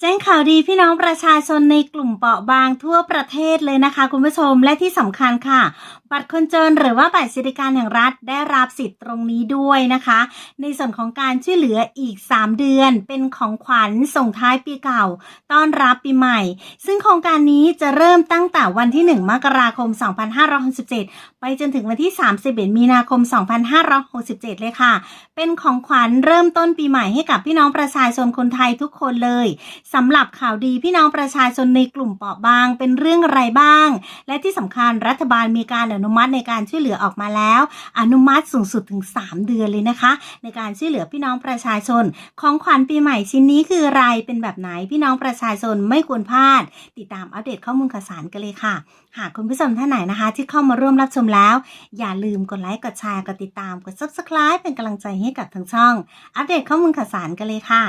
แจ้งข่าวดีพี่น้องประชาชนในกลุ่มเปราะบางทั่วประเทศเลยนะคะ คุณผู้ชมและที่สำคัญค่ะ บัตรคนจนหรือว่าบัตรสวัสดิการแห่งรัฐได้รับสิทธิ์ตรงนี้ด้วยนะคะ ในส่วนของการช่วยเหลืออีก 3 เดือน เป็นของขวัญส่งท้ายปีเก่า ต้อนรับปีใหม่ ซึ่งโครงการนี้จะเริ่มตั้งแต่วันที่ 1 มกราคม 2567 ไปจนถึงวันที่ 31 มีนาคม 2567 เลยค่ะ เป็นของขวัญเริ่มต้นปีใหม่ให้กับพี่น้องประชาชนคนไทยทุกคนเลยสำหรับข่าวดีพี่น้องประชาชนในกลุ่มเปราะบางเป็นเรื่องอะไรบ้าง และที่สำคัญรัฐบาลมีการอนุมัติในการช่วยเหลือออกมาแล้ว อนุมัติสูงสุดถึง 3 เดือนเลยนะคะ ในการช่วยเหลือพี่น้องประชาชน ของขวัญปีใหม่ชิ้นนี้คืออะไรเป็นแบบไหนพี่น้องประชาชนไม่ควรพลาด ติดตามอัปเดตข้อมูลข่าวสารกันเลยค่ะ หากคุณผู้ชมท่านไหนนะคะ ที่เข้ามาร่วมรับชมแล้ว อย่าลืมกดไลค์กดแชร์กดติดตามกด subscribe เป็นกำลังใจให้กับทั้งช่อง อัปเดตข้อมูลข่าวสารกันเลยค่ะ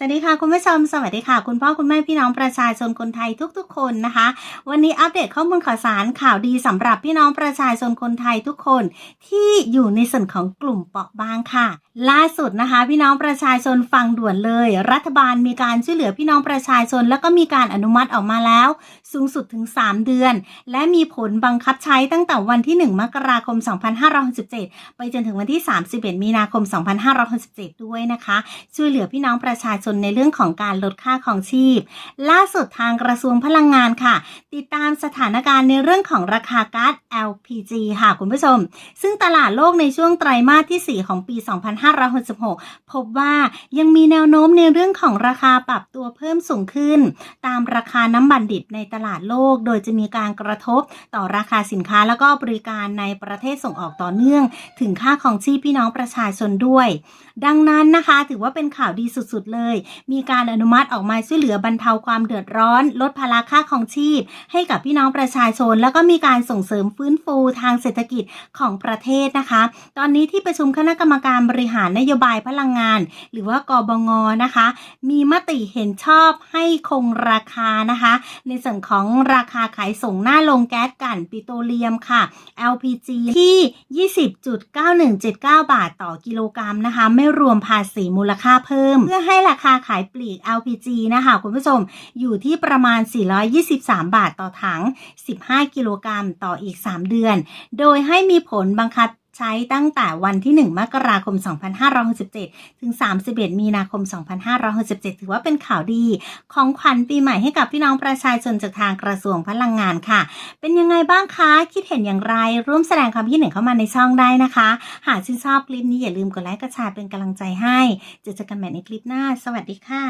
สวัสดีค่ะคุณผู้ชมสวัสดีค่ะ คุณพ่อคุณแม่พี่น้องประชาชนคนไทยทุกๆ คนนะคะ วันนี้อัปเดตข้อมูลข่าวสารข่าวดีสำหรับพี่น้องประชาชนคนไทยทุกคน ที่อยู่ในส่วนของกลุ่มเปราะบางค่ะ ล่าสุดนะคะ พี่น้องประชาชนฟังด่วนเลย รัฐบาลมีการช่วยเหลือพี่น้องประชาชน แล้วก็มีการอนุมัติออกมาแล้ว สูงสุดถึง 3 เดือน และมีผลบังคับใช้ตั้งแต่วันที่ 1 มกราคม 2567ไปจนถึงวันที่ 31 มีนาคม 2567 ด้วยนะคะ ช่วยเหลือพี่น้องประชาชนในเรื่องของการลดค่าของชีพ ล่าสุดทางกระทรวงพลังงานค่ะ ติดตามสถานการณ์ในเรื่องของราคาก๊าซ LPG ค่ะคุณผู้ชม ซึ่งตลาดโลกในช่วงไตรมาสที่ 4 ของปี 2566 พบว่ายังมีแนวโน้มในเรื่องของราคาปรับตัวเพิ่มสูงขึ้น ตามราคาน้ำมันดิบในตลาดโลก โดยจะมีการกระทบต่อราคาสินค้าแล้วก็บริการในประเทศส่งออกต่อเนื่อง ถึงค่าของชีพพี่น้องประชาชนด้วย ดังนั้นนะคะ ถือว่าเป็นข่าวดีสุดๆเลยมีการอนุมัติออกมาช่วยเหลือบรรเทาความเดือดร้อน ลดภาระค่าของชีพ ให้กับพี่น้องประชาชน แล้วก็มีการส่งเสริมฟื้นฟูทางเศรษฐกิจของประเทศนะคะ ตอนนี้ที่ประชุมคณะกรรมการบริหารนโยบายพลังงาน หรือว่ากบงนะคะ มีมติเห็นชอบให้คงราคานะคะ ในส่วนของราคาขายส่งหน้าโรงแก๊สกั่นปิโตรเลียมค่ะ LPG ที่ 20.9179 บาทต่อกิโลกรัมนะคะ ไม่รวมภาษีมูลค่าเพิ่ม เพื่อให้ราคาาขายปลีก LPG นะคะคุณผู้ชมอยู่ที่ประมาณ 423 บาทต่อถัง 15 กิโลกรัมต่ออีก 3 เดือน โดยให้มีผลบังคับ ใช้ตั้งแต่วันที่ 1 มกราคม 2567 ถึง 31 มีนาคม 2567 ถือว่าเป็นข่าวดี ของขวัญปีใหม่ให้กับพี่น้องประชาชนจากทางกระทรวงพลังงานค่ะ เป็นยังไงบ้างคะ คิดเห็นอย่างไร ร่วมแสดงความคิดเห็นเข้ามาในช่องได้นะคะ หากชื่นชอบคลิปนี้อย่าลืมกดไลค์กดแชร์เป็นกำลังใจให้ เจอกันใหม่ในคลิปหน้า สวัสดีค่ะ